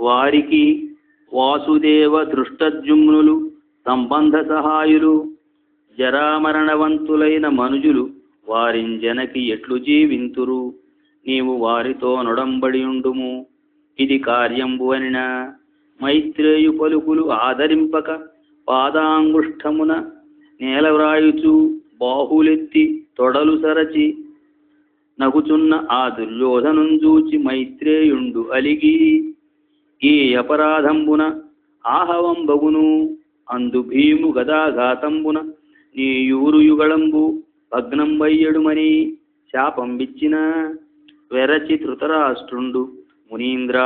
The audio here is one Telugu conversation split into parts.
వారికి వాసుదేవ దృష్టజుమ్నులు సంబంధ సహాయులు జరామరణవంతులైన మనుజులు వారింజనకి ఎట్లు జీవింతురు? నీవు వారితో నొడంబడి ఉండుము ఇది కార్యంబు అనిన మైత్రేయు పలుకులు ఆదరింపక పాదాంగుష్ఠమున నేలవ్రాయుచు బాహులెత్తి తొడలు సరచి నగుచున్న ఆ దుర్యోధనుంజూచి మైత్రేయుండు అలిగి ఈ అపరాధంబున ఆహవంబగును అందు భీము గదాఘాతంబున నీ యూరు యుగళంబు భగ్నం వయ్యడుమని శాపం విచ్చిన వెరచి ధృతరాష్ట్రుండు మునీంద్ర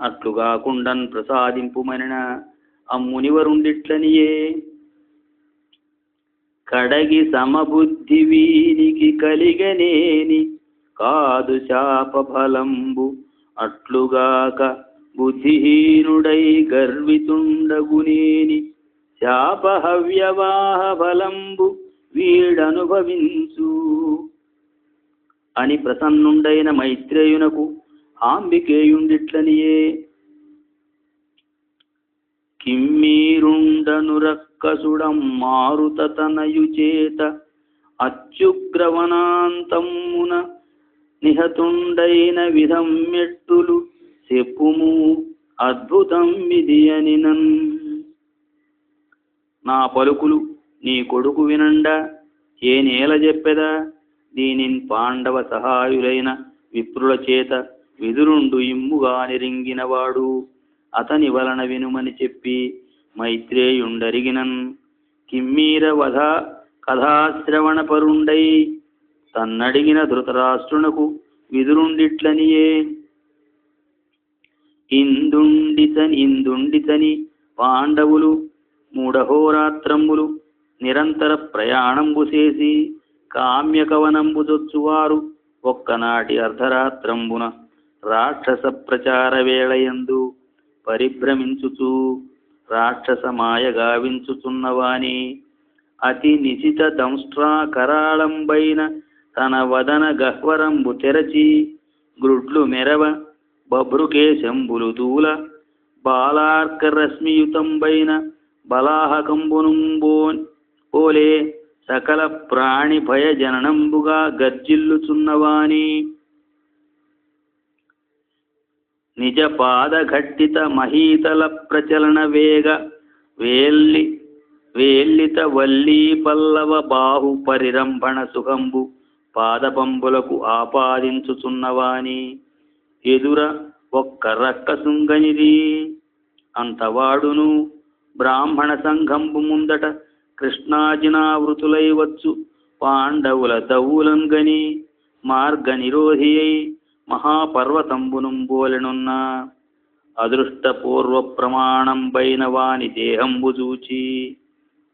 అట్లుగా కుండన్ ప్రసాదింపుమనిన అమ్మునివరుండిట్లనియే. కడగి సమబుద్ధి వీనికి కలిగనేని కాదు శాప ఫలంబు అట్లుగాక బుద్ధిహీనుడై గర్వితుండగునేని శాపహవ్యవాహ ఫలంబు వీడనుభవించు అని ప్రసన్నుండైన మైత్రేయునకు ఆంబికేయుండిట్లనియే కిమ్మీరుండనురక్కసుడం రక్కసుడం చేత అత్యుగ్రవనాంతమున నిహతుండైన విధం మెట్టులు చెప్పుము అద్భుతం ఇది అనినన్ నా పలుకులు నీ కొడుకు వినండా ఏ నేల చెప్పెదా దీనిన్ పాండవ సహాయులైన విప్రుల చేత విదురుండు ఇమ్ముగా నిరింగినవాడు. అతని వలన వినుమని చెప్పి మైత్రేయుండరిగినన్. కిమ్మీర వధ కథాశ్రవణ పరుండై తన్నడిగిన ధృతరాష్ట్రునకు విదురుండిట్లనియే. ఇందుండితని ఇందుండితని పాండవులు మూఢహోరాత్రములు నిరంతర ప్రయాణంబు చేసి కామ్యకవనంబు దొచ్చువారు ఒక్కనాటి అర్ధరాత్రంబున రాక్షస ప్రచార వేళయందు పరిభ్రమించుచూ రాక్షస మాయ గావించుచున్నవాని అతి నిశిత దంష్ట్రా కరాళంబైన తన వదన గహ్వరంబు తెరచి గ్రుడ్లు మెరవ బభ్రుకేశంబులు దూల బాలార్కరశ్మియుతంబైన బలాహకంబునుంబోన్. పోలే సకల ప్రాణి భయ జననంబుగా గర్జిల్లుచున్నవాని. నిజ పాదఘట్టిత మహీతల ప్రచలన వేగ వేల్లి వేల్లిత వల్లీ పల్లవ బాహు పరిరంభణ సుఖంబు పాదపంబులకు ఆపాదించుచున్నవాని. ఎదుర ఒక్క రక్కసుంగనిది. అంతవాడును బ్రాహ్మణ సంఘంపు ముందట కృష్ణాజినావృతులై వచ్చు. పాండవుల దవ్వులంగని మార్గ నిరోధి అయి మహాపర్వతంబునుంబోలెనున్న అదృష్ట పూర్వ ప్రమాణం పైన వాని దేహంబు చూచి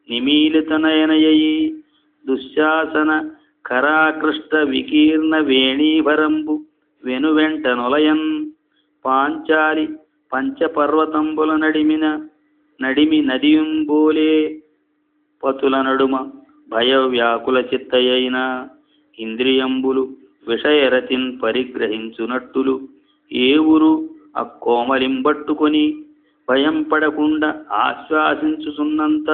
నిమీలిత నయనయయి దుశ్శాసన కరాకృష్ట వికీర్ణ వేణీభరంబు వెనువెంట నొలయన్ పాంచాలి పంచపర్వతంబుల నడిమిన నడిమి నదియుంబోలే పతుల నడుమ భయ వ్యాకుల చిత్తయైన ఇంద్రియంబులు విషయరతిన్ పరిగ్రహించునట్టులు. ఏ ఊరు అక్కోమలింబట్టుకొని భయం పడకుండా ఆశ్వాసించుచున్నంత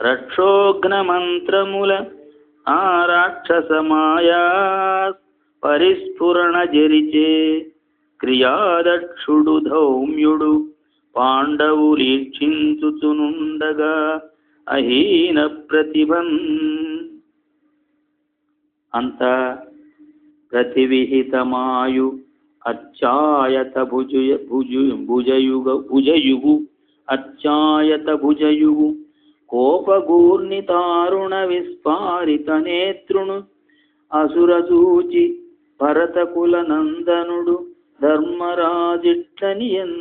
రక్షోఘ్న మంత్రముల ఆ రాక్షసమాయా పరిస్ఫురణ జరిచే క్రియాదక్షుడు ధౌమ్యుడు పాండవులీక్షించుచునుండగా అహీన ప్రతిభన్ అంత ప్రతివిహితమాయు అచ్చాయత భుజయ భుజు భుజయుగ భుజయుగు. అచ్చాయత భుజయుగు. కోపగూర్ణి తారుణ విస్ఫారిత నేత్రును అసురసూచి భరతకుల నందనుడు ధర్మరాజిట్లనియన్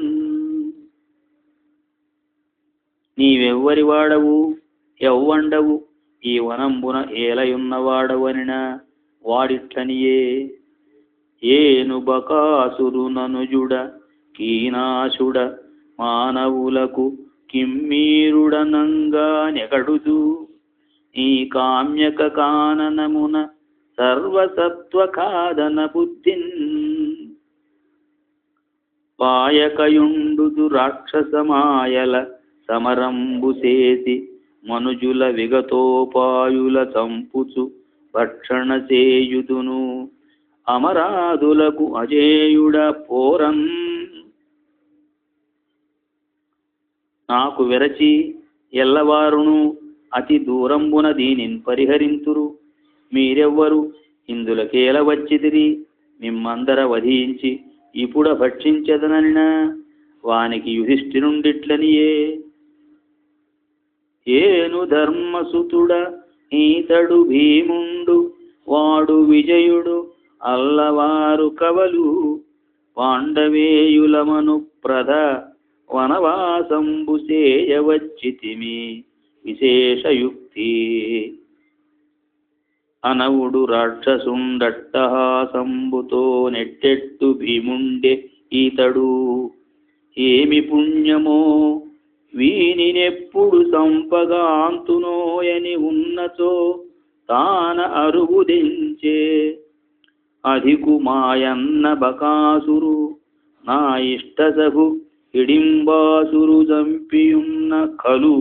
నీవెవ్వరి వాడవు? ఎవ్వండవు? ఈ వనంబున ఏలయున్నవాడవనినా వాడిట్లనియే? ఏను బకాసురు ననుజుడ కీనాశుడ మానవులకు కిమ్మీరుడనంగా నెగడుదు. నీ కామ్యక కాననమున సర్వసత్వ కాదన బుద్ధిన్. పాయకయుండుదు రాక్షసమాయల సమరంబు చేసి మనుజుల విగతోపాయుల చంపుచు భక్షణ చేయుదును. అమరాదులకు అజేయుడ పోరం నాకు వెరచి ఎల్లవారును అతి దూరంబున దీనిని పరిహరింతురు. మీరెవ్వరు ఇందులకేల వచ్చిదిరి మిమ్మందర వధించి ఇప్పుడ భక్షించదననినా? వానికి యుధిష్ఠిరుండిట్లనియే ఏను ధర్మసుతుడ ఈతడు భీముండు వాడు విజయుడు అల్లవారు కవలు. పాండవేయులమను ప్రధ వనవాసంబు చేయవచ్చితిమి విశేషయుక్తి. అనవుడు రాక్షసుండట్టహాసంబుతో నెట్టెట్టు భీముండే ఈతడు. ఏమి పుణ్యమో వీనినెప్పుడు సంపగాంతునోయని ఉన్నచో తాన అరుగుదించే. అధికుమాయన్న బకాసురు నా ఇష్టసగు హిడింబాసురు చంపియున్న కలు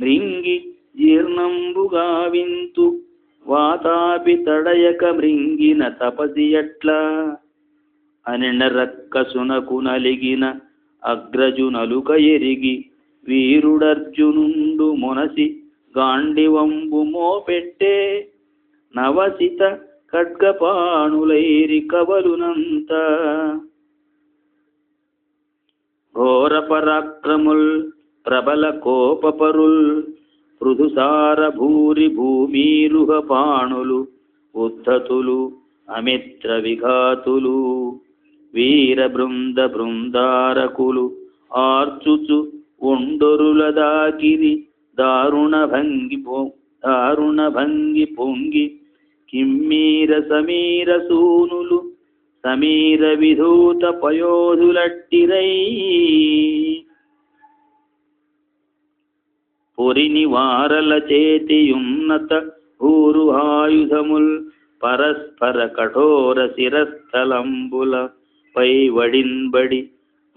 మృంగి జీర్ణంబుగా వింతు వాతాపి తడయక మృంగిన తపసి ఎట్లా? అనిన రక్కసునకు నలిగిన అగ్రజు నలుక ఎరిగి వీరుడర్జునుండు మొనసి గాండివంబు మోపెట్టే నవసిత ఖడ్గపాణులైరి కవలునంతా. ఘోర పరాక్రముల్ ప్రబల కోపపరుల్ పృథుసార భూరి భూమీరుహ పాణులు ఉద్ధతులు అమిత్ర విఘాతులు వీర బృంద బృందారకులు ఆర్చుచు ఉండొరుల దాకిరి దారుణ భంగి దారుణ భంగి పొంగి కిమ్మీర సమీర సూనులు సమీర విధూత పయోధులట్టిరై పొరిని వారల చేతియున్నత ఊరు ఆయుధముల్ పరస్పర కఠోర శిరస్థలంబుల పై వడింబడి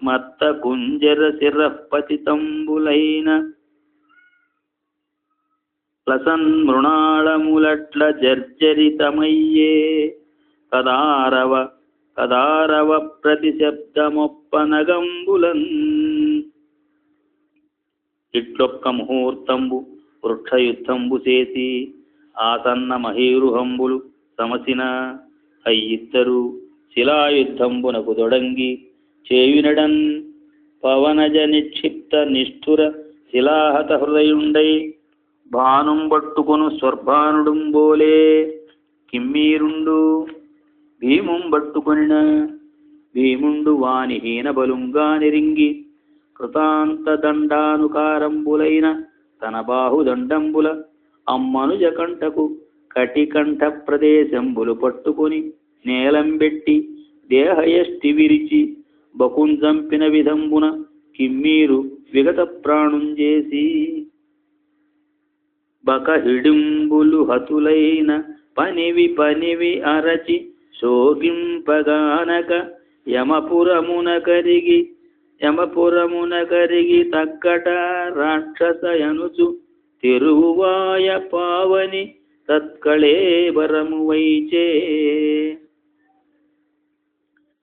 మత్త కుంజర శిరపతితంబులైన లసన్మృణాళములట్ల జర్జరితమయ్యే కదారవ కదారవ ప్రతిశబ్దమొప్పనగంబులన్. ఇట్లొక్క ముహూర్తంబు వృక్షయుద్ధంబు చేసి ఆసన్న మహీరుహంబులు సమసిన అయ్యిద్దరు శిలాయుద్ధంబునకు దొడంగి చేయునడన్ పవనజ నిక్షిప్త నిష్ఠుర శిలాహత హృదయుండై భానుం పట్టుకొను స్వర్భానుడుంబోలే కిమ్మీరుండు భీముం పట్టుకొనిన భీముండు వాని హీనబలుంగా నిరింగి కృతాంత దండానుకారంబులైన తన బాహుదండంబుల అమ్మనుజ కంఠకు కటికంఠ ప్రదేశంబులు పట్టుకొని నేలంబెట్టి దేహయష్టి విరిచి బకుంజంపిన విధంబున కిమ్మీరు విగత ప్రాణుంజేసి బకహిడింబులు హతులైన పనివి పనివి అరచి శోకింపగానక యమపురమున కరిగి యమపురమున కరిగి తక్కట రాక్షసయనుచు తిరువాయ పావని తత్కళేబరము వైచే.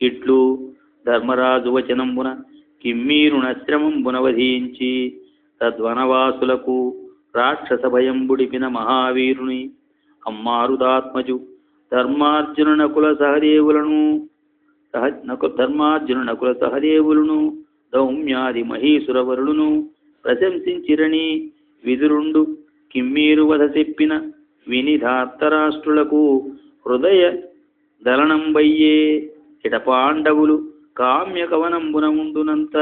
ఇట్లు ధర్మరాజు వచనంబున కిమ్మీరుణశ్రమంబున వధించి తద్వనవాసులకు రాక్షస భయంబుడిపిన మహావీరుని అమ్మారుదాత్మజు ధర్మార్జున నకుల సహదేవులను సహ నకు ధర్మార్జున నకుల సహదేవులను దౌమ్యాది మహీసురవరులను ప్రశంసించిరని విదురుండు కిమ్మీరు వధ చెప్పిన వినిధార్తరాష్ట్రులకు హృదయ దళనంబయ్యే ఇట పాండవులు కామ్య కవనంబున ఉండునంత